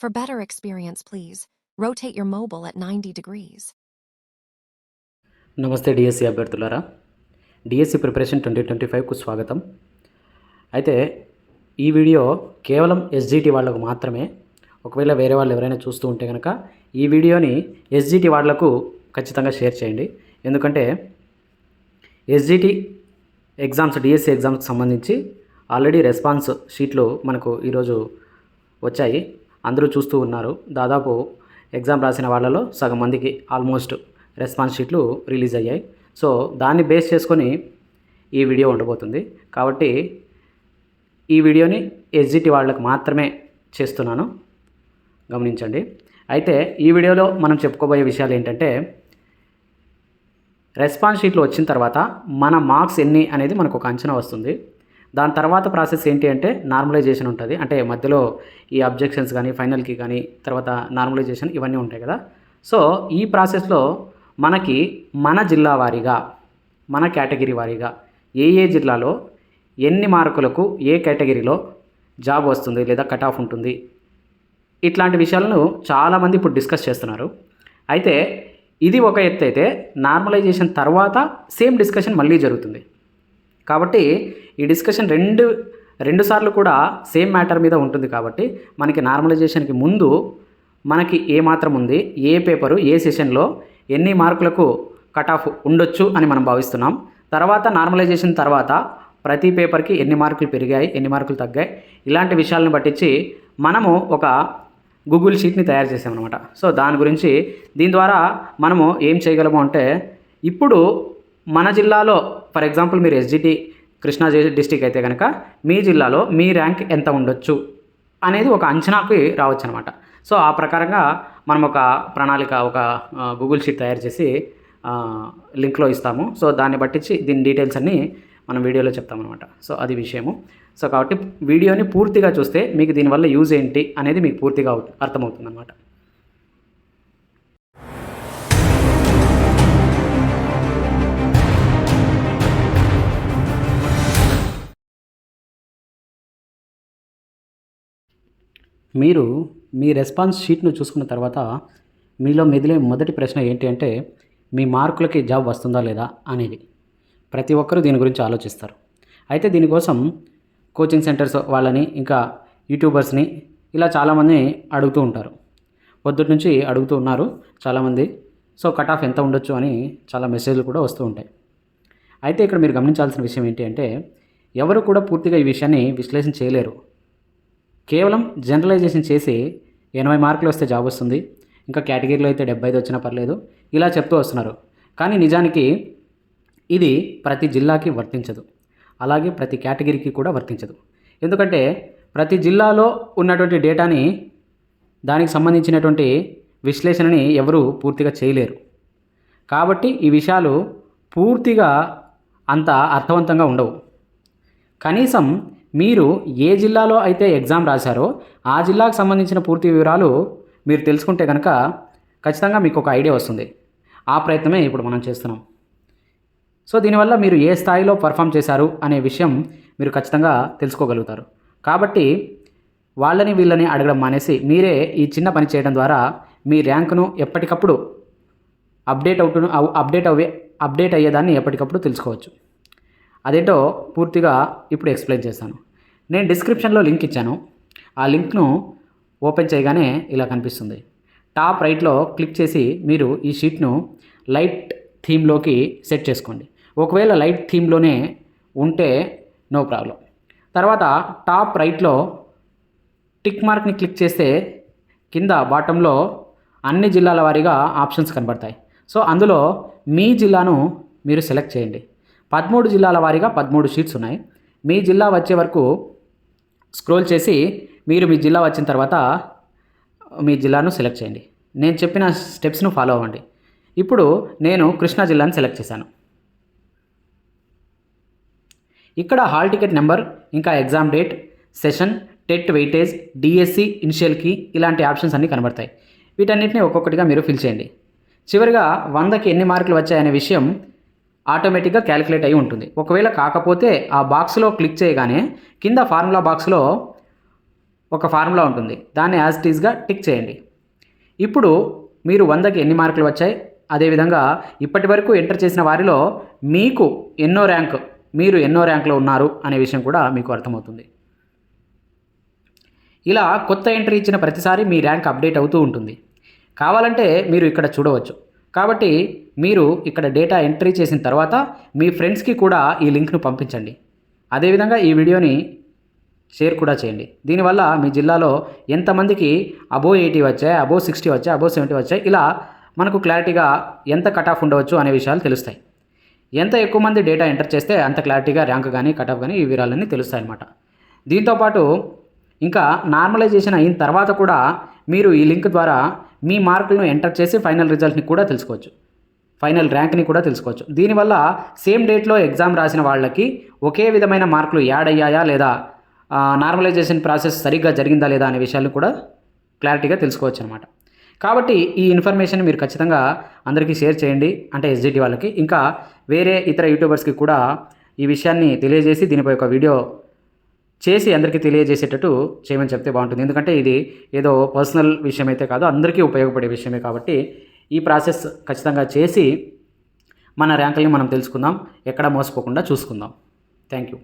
For better experience, please rotate your mobile at 90 degrees. నమస్తే DSC అభ్యర్థులారా. DSC preparation twenty twenty ఫైవ్కు స్వాగతం. అయితే ఈ వీడియో కేవలం ఎస్జిటి వాళ్ళకు మాత్రమే ఒకవేళ వేరే వాళ్ళు ఎవరైనా చూస్తూ ఉంటే కనుక ఈ వీడియోని ఎస్జిటి వాళ్ళకు ఖచ్చితంగా షేర్ చేయండి. ఎందుకంటే ఎస్జిటి ఎగ్జామ్స్ డిఎస్సి ఎగ్జామ్స్కి సంబంధించి ఆల్రెడీ రెస్పాన్స్ షీట్లు మనకు ఈరోజు వచ్చాయి. అందరూ చూస్తూ ఉన్నారు. దాదాపు ఎగ్జామ్ రాసిన వాళ్ళలో సగం మందికి ఆల్మోస్ట్ రెస్పాన్స్ షీట్లు రిలీజ్ అయ్యాయి. సో దాన్ని బేస్ చేసుకొని ఈ వీడియో ఉండబోతుంది. కాబట్టి ఈ వీడియోని ఎస్జిటి వాళ్ళకు మాత్రమే చేస్తున్నాను. గమనించండి. అయితే ఈ వీడియోలో మనం చెప్పుకోబోయే విషయాలు ఏంటంటే రెస్పాన్స్ షీట్లు వచ్చిన తర్వాత మన మార్క్స్ ఎన్ని అనేది మనకు ఒక అంచనా వస్తుంది. దాని తర్వాత ప్రాసెస్ ఏంటి అంటే నార్మలైజేషన్ ఉంటుంది. అంటే మధ్యలో ఈ అబ్జెక్షన్స్ కానీ ఫైనల్కి కానీ తర్వాత నార్మలైజేషన్ ఇవన్నీ ఉంటాయి కదా. సో ఈ ప్రాసెస్లో మనకి మన జిల్లా వారీగా మన కేటగిరీ వారీగా ఏ ఏ జిల్లాలో ఎన్ని మార్కులకు ఏ కేటగిరీలో జాబ్ వస్తుంది లేదా కట్ ఆఫ్ ఉంటుంది. ఇట్లాంటి విషయాలను చాలామంది ఇప్పుడు డిస్కస్ చేస్తున్నారు. అయితే ఇది ఒక ఎత్తు అయితే నార్మలైజేషన్ తర్వాత సేమ్ డిస్కషన్ మళ్ళీ జరుగుతుంది. కాబట్టి ఈ డిస్కషన్ రెండు రెండు సార్లు కూడా సేమ్ మ్యాటర్ మీద ఉంటుంది కాబట్టి మనకి నార్మలైజేషన్కి ముందు మనకి ఏ మాత్రం ఉంది ఏ పేపరు ఏ సెషన్లో ఎన్ని మార్కులకు కట్ ఆఫ్ ఉండొచ్చు అని మనం భావిస్తున్నాం. తర్వాత నార్మలైజేషన్ తర్వాత ప్రతి పేపర్కి ఎన్ని మార్కులు పెరిగాయి ఎన్ని మార్కులు తగ్గాయి ఇలాంటి విషయాలను పట్టించి మనము ఒక గూగుల్ షీట్ని తయారు చేసామన్నమాట సో దాని గురించి దీని ద్వారా మనము ఏం చేయగలము అంటే ఇప్పుడు మన జిల్లాలో ఫర్ ఎగ్జాంపుల్ మీరు ఎస్జిటి కృష్ణా డిస్టిక్ అయితే కనుక మీ జిల్లాలో మీ ర్యాంక్ ఎంత ఉండొచ్చు అనేది ఒక అంచనాకి రావచ్చు అనమాట సో ఆ ప్రకారంగా మనం ఒక ప్రణాళిక ఒక గూగుల్ షీట్ తయారు చేసి లింక్లో ఇస్తాము. సో దాన్ని బట్టి దీని డీటెయిల్స్ అన్నీ మనం వీడియోలో చెప్తామన్నమాట సో అది విషయము. సో కాబట్టి వీడియోని పూర్తిగా చూస్తే మీకు దీనివల్ల యూజ్ ఏంటి అనేది మీకు పూర్తిగా అవు- అర్థమవుతుందన్నమాట మీరు మీ రెస్పాన్స్ షీట్ను చూసుకున్న తర్వాత మీలో మెదిలే మొదటి ప్రశ్న ఏంటి అంటే మీ మార్కులకి జాబ్ వస్తుందా లేదా అనేది. ప్రతి ఒక్కరూ దీని గురించి ఆలోచిస్తారు. అయితే దీనికోసం కోచింగ్ సెంటర్స్ వాళ్ళని ఇంకా యూట్యూబర్స్ని ఇలా చాలామంది అడుగుతూ ఉంటారు. పొద్దుటి నుంచి అడుగుతూ ఉన్నారు చాలామంది. సో కట్ ఆఫ్ ఎంత ఉండొచ్చు అని చాలా మెసేజ్లు కూడా వస్తూ ఉంటాయి. అయితే ఇక్కడ మీరు గమనించాల్సిన విషయం ఏంటి అంటే ఎవరు కూడా పూర్తిగా ఈ విషయాన్ని విశ్లేషణ చేయలేరు. కేవలం జనరలైజేషన్ చేసి ఎనభై మార్కులు వస్తే జాబ్ వస్తుంది. ఇంకా కేటగిరీలో అయితే డెబ్బై ఐదు వచ్చినా పర్లేదు. ఇలా చెప్తూ వస్తున్నారు. కానీ నిజానికి ఇది ప్రతి జిల్లాకి వర్తించదు. అలాగే ప్రతి కేటగిరీకి కూడా వర్తించదు. ఎందుకంటే ప్రతి జిల్లాలో ఉన్నటువంటి డేటాని దానికి సంబంధించినటువంటి విశ్లేషణని ఎవరు పూర్తిగా చేయలేరు. కాబట్టి ఈ విషయాలు పూర్తిగా అంత అర్థవంతంగా ఉండవు. కనీసం మీరు ఏ జిల్లాలో అయితే ఎగ్జామ్ రాశారో ఆ జిల్లాకు సంబంధించిన పూర్తి వివరాలు మీరు తెలుసుకుంటే కనుక ఖచ్చితంగా మీకు ఒక ఐడియా వస్తుంది. ఆ ప్రయత్నమే ఇప్పుడు మనం చేస్తున్నాం. సో దీనివల్ల మీరు ఏ స్థాయిలో పర్ఫామ్ చేశారు అనే విషయం మీరు ఖచ్చితంగా తెలుసుకోగలుగుతారు. కాబట్టి వాళ్ళని వీళ్ళని అడగడం మానేసి మీరే ఈ చిన్న పని చేయడం ద్వారా మీ ర్యాంకును ఎప్పటికప్పుడు అప్డేట్ అవుతు అప్డేట్ అవ్వే అప్డేట్ అయ్యేదాన్ని ఎప్పటికప్పుడు తెలుసుకోవచ్చు. అదేంటో పూర్తిగా ఇప్పుడు ఎక్స్ప్లెయిన్ చేస్తాను. నేను డిస్క్రిప్షన్లో లింక్ ఇచ్చాను. ఆ లింక్ను ఓపెన్ చేయగానే ఇలా కనిపిస్తుంది. టాప్ రైట్లో క్లిక్ చేసి మీరు ఈ షీట్ను లైట్ థీమ్లోకి సెట్ చేసుకోండి. ఒకవేళ లైట్ థీమ్లోనే ఉంటే నో ప్రాబ్లం. తర్వాత టాప్ రైట్లో టిక్ మార్క్ని క్లిక్ చేస్తే కింద బాటంలో అన్ని జిల్లాల వారీగా ఆప్షన్స్ కనబడతాయి. సో అందులో మీ జిల్లాను మీరు సెలెక్ట్ చేయండి. పదమూడు జిల్లాల వారీగా పదమూడు షీట్స్ ఉన్నాయి. మీ జిల్లా వచ్చే వరకు స్క్రోల్ చేసి మీరు మీ జిల్లా వచ్చిన తర్వాత మీ జిల్లాను సెలెక్ట్ చేయండి. నేను చెప్పిన స్టెప్స్ను ఫాలో అవ్వండి. ఇప్పుడు నేను కృష్ణా జిల్లాను సెలెక్ట్ చేశాను. ఇక్కడ హాల్ టికెట్ నెంబర్ ఇంకా exam date session TET weightage DSC initial key ఇలాంటి ఆప్షన్స్ అన్నీ కనబడతాయి. వీటన్నిటిని ఒక్కొక్కటిగా మీరు ఫిల్ చేయండి. చివరిగా వందకి ఎన్ని మార్కులు వచ్చాయనే విషయం ఆటోమేటిక్గా క్యాలిక్యులేట్ అయి ఉంటుంది. ఒకవేళ కాకపోతే ఆ బాక్స్లో క్లిక్ చేయగానే కింద ఫార్ములా బాక్స్లో ఒక ఫార్ములా ఉంటుంది. దాన్ని యాజ్ టీజ్గా టిక్ చేయండి. ఇప్పుడు మీరు వందకి ఎన్ని మార్కులు వచ్చాయి? అదేవిధంగా ఇప్పటి వరకు ఎంటర్ చేసిన వారిలో మీకు ఎన్నో ర్యాంక్ మీరు ఎన్నో ర్యాంక్లో ఉన్నారు అనే విషయం కూడా మీకు అర్థమవుతుంది. ఇలా కొత్త ఎంట్రీ ఇచ్చిన ప్రతిసారి మీ ర్యాంక్ అప్డేట్ అవుతూ ఉంటుంది. కావాలంటే మీరు ఇక్కడ చూడవచ్చు. కాబట్టి మీరు ఇక్కడ డేటా ఎంట్రీ చేసిన తర్వాత మీ ఫ్రెండ్స్కి కూడా ఈ లింక్ను పంపించండి. అదేవిధంగా ఈ వీడియోని షేర్ కూడా చేయండి. దీనివల్ల మీ జిల్లాలో ఎంతమందికి అబో ఎయిటీ వచ్చాయి అబో సిక్స్టీ వచ్చాయి అబో సెవెంటీ వచ్చాయి ఇలా మనకు క్లారిటీగా ఎంత కట్ ఆఫ్ ఉండవచ్చు అనే విషయాలు తెలుస్తాయి. ఎంత ఎక్కువ మంది డేటా ఎంటర్ చేస్తే అంత క్లారిటీగా ర్యాంక్ కానీ కట్ ఆఫ్ కానీ ఈ వివరాలన్నీ తెలుస్తాయి అన్నమాట. దీంతోపాటు ఇంకా నార్మలైజేషన్ అయిన తర్వాత కూడా మీరు ఈ లింక్ ద్వారా మీ మార్కులను ఎంటర్ చేసి ఫైనల్ రిజల్ట్ని కూడా తెలుసుకోవచ్చు. ఫైనల్ ర్యాంక్ని కూడా తెలుసుకోవచ్చు. దీనివల్ల సేమ్ డేట్లో ఎగ్జామ్ రాసిన వాళ్ళకి ఒకే విధమైన మార్కులు యాడ్ అయ్యాయా లేదా నార్మలైజేషన్ ప్రాసెస్ సరిగ్గా జరిగిందా లేదా అనే విషయాలు కూడా క్లారిటీగా తెలుసుకోవచ్చు అనమాట కాబట్టి ఈ ఇన్ఫర్మేషన్ మీరు ఖచ్చితంగా అందరికీ షేర్ చేయండి అంటే ఎస్జిటి వాళ్ళకి. ఇంకా వేరే ఇతర యూట్యూబర్స్కి కూడా ఈ విషయాన్ని తెలియజేసి దీనిపై ఒక వీడియో చేసి అందరికీ తెలియజేసేటట్టు చేయమని చెప్తే బాగుంటుంది. ఎందుకంటే ఇది ఏదో పర్సనల్ విషయం అయితే కాదు అందరికీ ఉపయోగపడే విషయమే కాబట్టి ఈ ప్రాసెస్ ఖచ్చితంగా చేసి మన ర్యాంకుల్ని మనం తెలుసుకుందాం ఎక్కడ మోసపోకుండా చూసుకుందాం. Thank you.